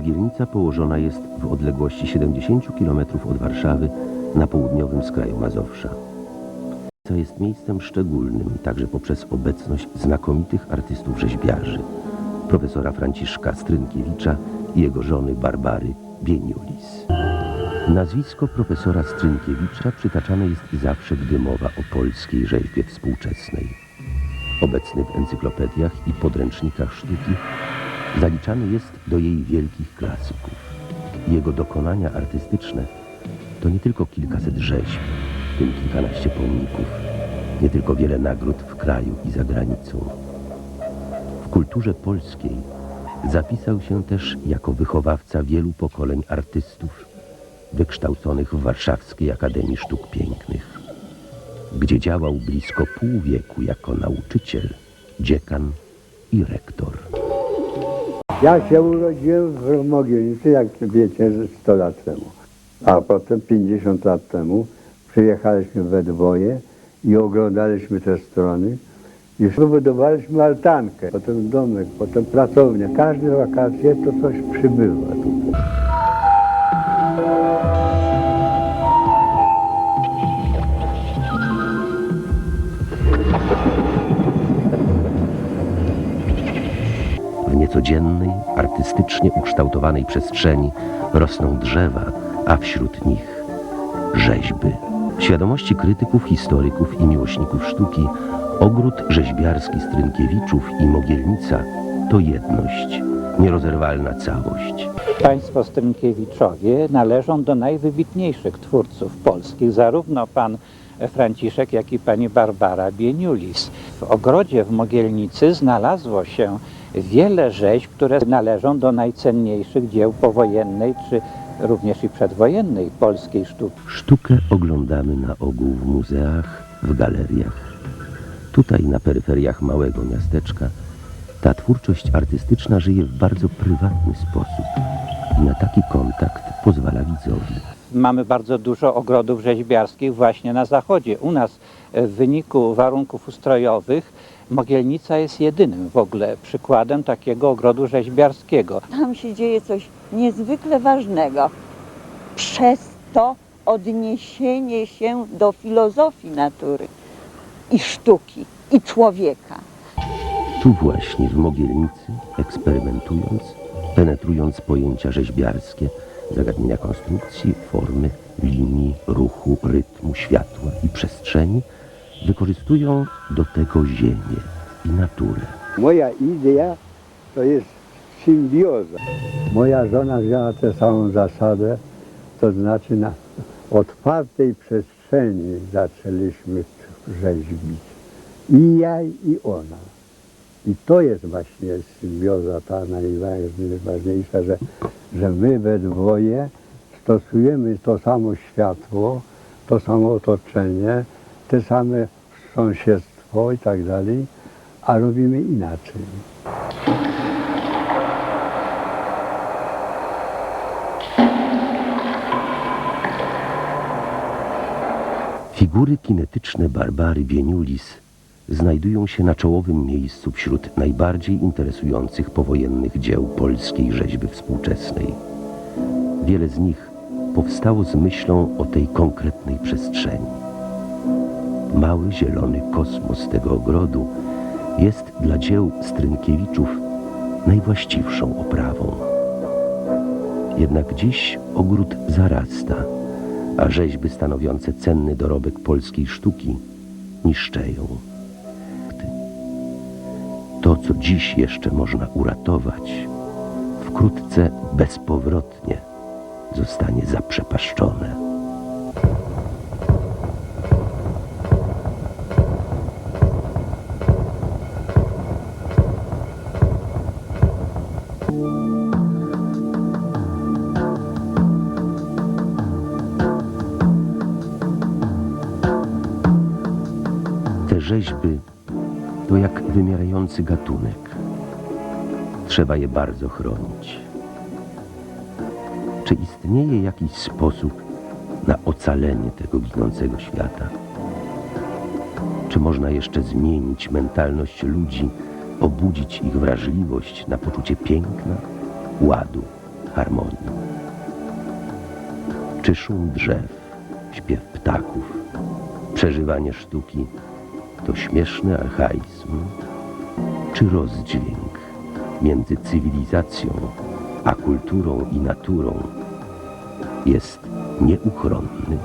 Mogielnica położona jest w odległości 70 km od Warszawy na południowym skraju Mazowsza. To jest miejscem szczególnym także poprzez obecność znakomitych artystów rzeźbiarzy, profesora Franciszka Strynkiewicza i jego żony Barbary Bieniulis. Nazwisko profesora Strynkiewicza przytaczane jest zawsze, gdy mowa o polskiej rzeźbie współczesnej. Obecny w encyklopediach i podręcznikach sztuki, zaliczany jest do jej wielkich klasyków. Jego dokonania artystyczne to nie tylko kilkaset rzeźb, w tym kilkanaście pomników, nie tylko wiele nagród w kraju i za granicą. W kulturze polskiej zapisał się też jako wychowawca wielu pokoleń artystów wykształconych w Warszawskiej Akademii Sztuk Pięknych, gdzie działał blisko pół wieku jako nauczyciel, dziekan i rektor. Ja się urodziłem w Mogielnicy, jak wiecie, że 100 lat temu. A potem 50 lat temu przyjechaliśmy we dwoje i oglądaliśmy te strony. I wybudowaliśmy altankę, potem domek, potem pracownię. Każde wakacje to coś przybywa tutaj. W niecodziennej, artystycznie ukształtowanej przestrzeni rosną drzewa, a wśród nich rzeźby. W świadomości krytyków, historyków i miłośników sztuki ogród rzeźbiarski Strynkiewiczów i Mogielnica to jedność, nierozerwalna całość. Państwo Strynkiewiczowie należą do najwybitniejszych twórców polskich, zarówno pan Franciszek, jak i pani Barbara Bieniulis. W ogrodzie w Mogielnicy znalazło się wiele rzeźb, które należą do najcenniejszych dzieł powojennej czy również i przedwojennej polskiej sztuki. Sztukę oglądamy na ogół w muzeach, w galeriach. Tutaj, na peryferiach małego miasteczka, ta twórczość artystyczna żyje w bardzo prywatny sposób i na taki kontakt pozwala widzowi. Mamy bardzo dużo ogrodów rzeźbiarskich właśnie na zachodzie. U nas w wyniku warunków ustrojowych Mogielnica jest jedynym w ogóle przykładem takiego ogrodu rzeźbiarskiego. Tam się dzieje coś niezwykle ważnego. Przez to odniesienie się do filozofii natury i sztuki, i człowieka. Tu właśnie w Mogielnicy, eksperymentując, penetrując pojęcia rzeźbiarskie, zagadnienia konstrukcji, formy, linii, ruchu, rytmu, światła i przestrzeni, wykorzystują do tego ziemię i naturę. Moja idea to jest symbioza. Moja żona wzięła tę samą zasadę, to znaczy na otwartej przestrzeni zaczęliśmy rzeźbić. I ja, i ona. I to jest właśnie symbioza ta najważniejsza, że, że my we dwoje stosujemy to samo światło, to samo otoczenie, te same sąsiedztwo i tak dalej, a robimy inaczej. Figury kinetyczne Barbary Bieniulis znajdują się na czołowym miejscu wśród najbardziej interesujących powojennych dzieł polskiej rzeźby współczesnej. Wiele z nich powstało z myślą o tej konkretnej przestrzeni. Mały zielony kosmos tego ogrodu jest dla dzieł Strynkiewiczów najwłaściwszą oprawą. Jednak dziś ogród zarasta, a rzeźby stanowiące cenny dorobek polskiej sztuki niszczeją. To, co dziś jeszcze można uratować, wkrótce bezpowrotnie zostanie zaprzepaszczone. Te rzeźby to jak wymierający gatunek. Trzeba je bardzo chronić. Czy istnieje jakiś sposób na ocalenie tego ginącego świata? Czy można jeszcze zmienić mentalność ludzi, obudzić ich wrażliwość na poczucie piękna, ładu harmonii. Czy szum drzew, śpiew ptaków, przeżywanie sztuki to śmieszny archaizm? Czy rozdźwięk między cywilizacją a kulturą i naturą jest nieuchronny?